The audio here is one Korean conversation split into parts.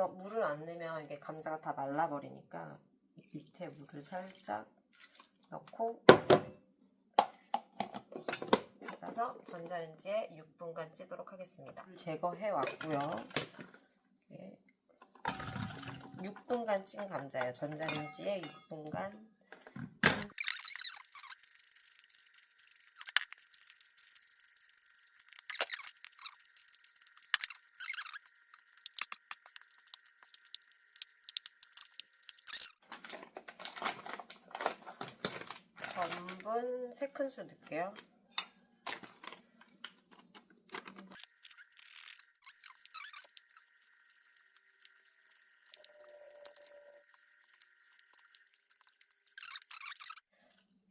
너 물을 안 넣으면 이게 감자가 다 말라버리니까 밑에 물을 살짝 넣고 닫아서 전자레인지에 6분간 찌도록 하겠습니다. 제거해 왔고요. 네. 6분간 찐 감자예요. 전자레인지에 6분간 전분 3큰술 넣을게요.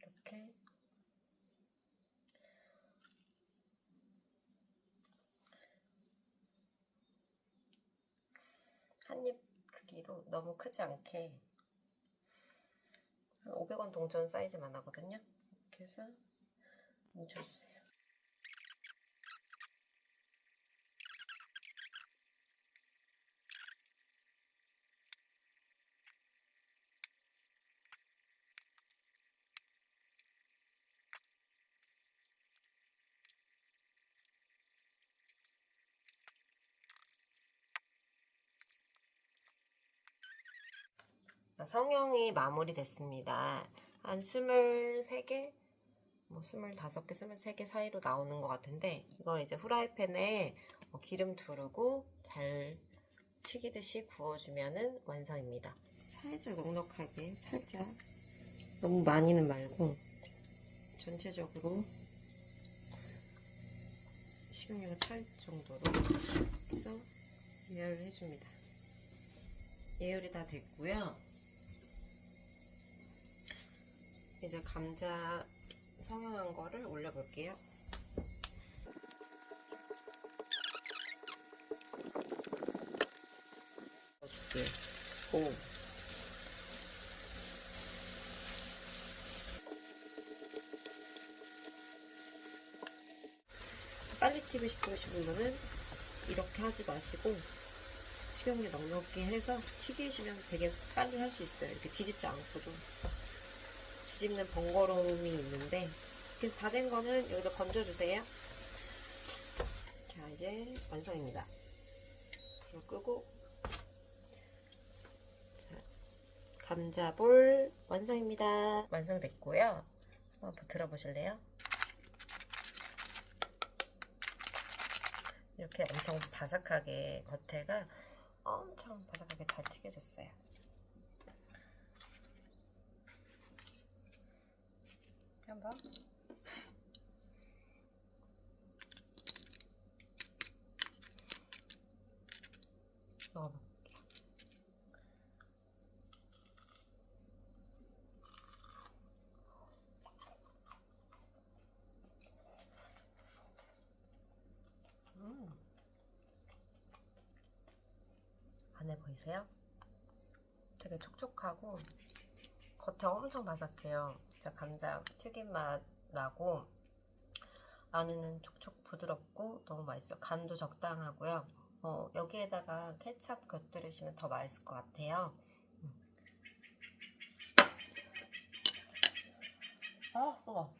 이렇게 한 입 크기로 너무 크지 않게 한 500원 동전 사이즈만 하거든요. 이렇게 해서 뭉쳐주세요. 성형이 마무리됐습니다. 한 23개, 뭐 25개, 23개 사이로 나오는 것 같은데 이걸 이제 후라이팬에 어, 기름 두르고 잘 튀기듯이 구워주면 완성입니다. 살짝 넉넉하게, 살짝 너무 많이는 말고 전체적으로 식용유가 찰 정도로 해서 예열을 해줍니다. 예열이 다 됐고요. 이제 감자 성형한 거를 올려볼게요. 넣어줄게요. 오. 빨리 튀고 싶으신 분은 이렇게 하지 마시고 식용유 넉넉히 해서 튀기시면 되게 빨리 할 수 있어요. 이렇게 뒤집지 않고도. 뒤집는 번거로움이 있는데 그래서 다 된 거는 여기다 건져주세요. 자 이제 완성입니다. 불을 끄고 자, 감자볼 완성입니다. 완성됐고요. 한번 들어보실래요? 이렇게 엄청 바삭하게 겉에가 엄청 바삭하게 잘 튀겨졌어요. 한번 먹어볼게요. 음. 안에 보이세요? 되게 촉촉하고 겉에 엄청 바삭해요. 진짜 감자 튀김 맛 나고 안에는 촉촉 부드럽고 너무 맛있어요. 간도 적당하고요. 어, 여기에다가 케찹 곁들이시면 더 맛있을 것 같아요. 음. 아, 뜨거.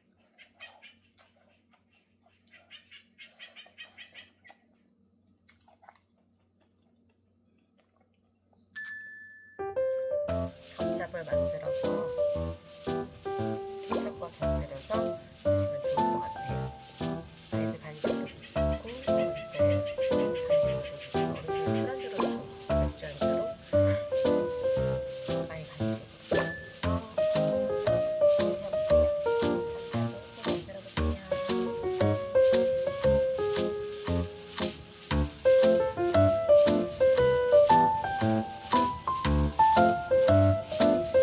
감잡을 만들어서 케첩과 곁들여서